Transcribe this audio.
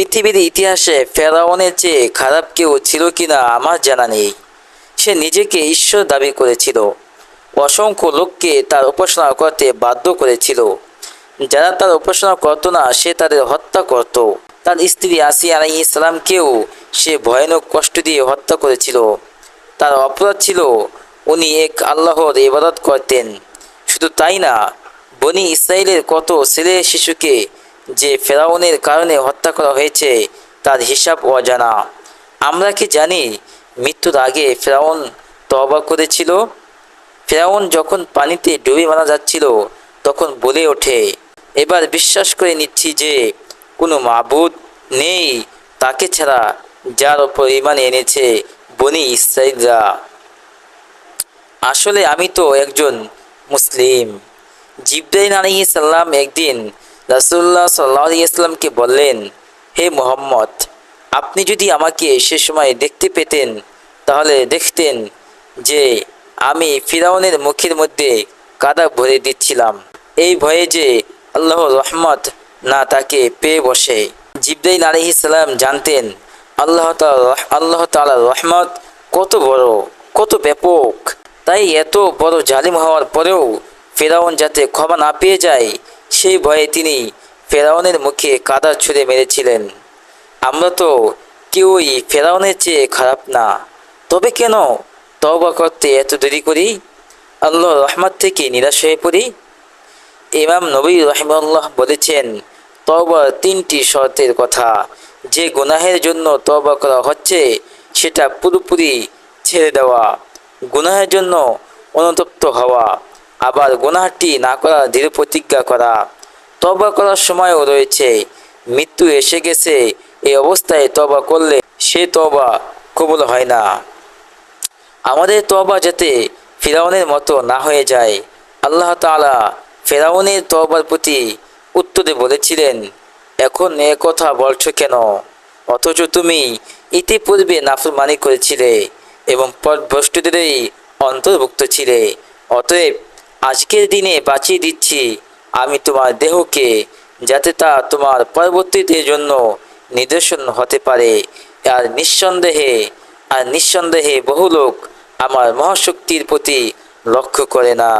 পৃথিবীর ইতিহাসে ফেরাউনের চেয়ে খারাপ কেউ ছিল কিনা আমার জানা নেই। সে নিজেকে ঈশ্বর দাবি করেছিল। অসংখ্য লোককে তার উপাসনা করতে বাধ্য করেছিল। যারা তার উপাসনা করত না, সে তাদের হত্যা করত। তার স্ত্রী আসি আলাই ইসলামকেও সে ভয়ানক কষ্ট দিয়ে হত্যা করেছিল। তার অপরাধ ছিল, উনি এক আল্লাহর ইবাদত করতেন। শুধু তাই না, বনি ইসরায়েলের কত ছেলে শিশুকে যে ফেরাউনের কারণে হত্যা করা হয়েছে, তার হিসাব অজানা। আমরা কি জানি মৃত্যুর আগে ফেরাউন তবা করেছিল? ফেরাউন যখন পানিতে ডুবে মারা যাচ্ছিল, তখন বলে ওঠে, এবার বিশ্বাস করে নিচ্ছি যে কোনো মাবুদ নেই তাকে ছাড়া যার ওপর ইমান এনেছে বনি ইসরাইলরা আসলে আমি তো একজন মুসলিম। জিব্রাইল আলী সাল্লাম একদিন রাসুল্লাহ সাল্লাহ ইসলামকে বললেন, হে মোহাম্মদ, আপনি যদি আমাকে সে সময় দেখতে পেতেন, তাহলে দেখতেন যে আমি ফিরাউনের মুখের মধ্যে কাদা ভরে দিচ্ছিলাম। এই ভয়ে যে আল্লাহর রহমত না তাকে পেয়ে বসে। জিব্রাইল আলী সাল্লাম জানতেন, আল্লাহ আল্লাহ তালার রহমত কত বড়, কত ব্যাপক। তাই এত বড় জালিম হওয়ার পরেও ফেরাউন যাতে ক্ষমা না পেয়ে যায় সেই ভয়ে তিনি ফেরাউনের মুখে কাদা ছুঁড়ে মেরেছিলেন। আমরা তো কেউই ফেরাউনের চেয়ে খারাপ না। তবে কেন তওবা করতে এত দেরি করি? আল্লাহ রহমত থেকে নিরাশ হয়ে পড়ি। ইমাম নবী রহিমুল্লাহ বলেছেন তওবার তিনটি শর্তের কথা। যে গুনাহের জন্য তওবা করা হচ্ছে, সেটা পুরোপুরি ছেড়ে দেওয়া। গুনাহের জন্য অনুতপ্ত হওয়া। আবার গুনাহটি না করা দৃঢ় প্রতিজ্ঞা করা। তবা করার সময়ও রয়েছে। মৃত্যু এসে গেছে, এই অবস্থায় তবা করলে সে তবা কবুল হয় না। আমাদের তবা যাতে ফেরাউনের মতো না হয়ে যায়, আল্লাহ তাআলা ফেরাউনের তবার প্রতি উত্তরে বলেছিলেন, এখন এ কথা বলছো কেন? অথচ তুমি ইতিপূর্বে নাফরমানি করেছিলে এবং পথভ্রষ্টদেরই অন্তর্ভুক্ত ছিলে। অতএব আজকের দিনে বাঁচিয়ে দিচ্ছি আমি তোমার দেহকে, যাতে তা তোমার পরবর্তীদের জন্য নিদর্শন হতে পারে। আর নিঃসন্দেহে আর নিঃসন্দেহে বহু লোক আমার মহাশক্তির প্রতি লক্ষ্য করে না।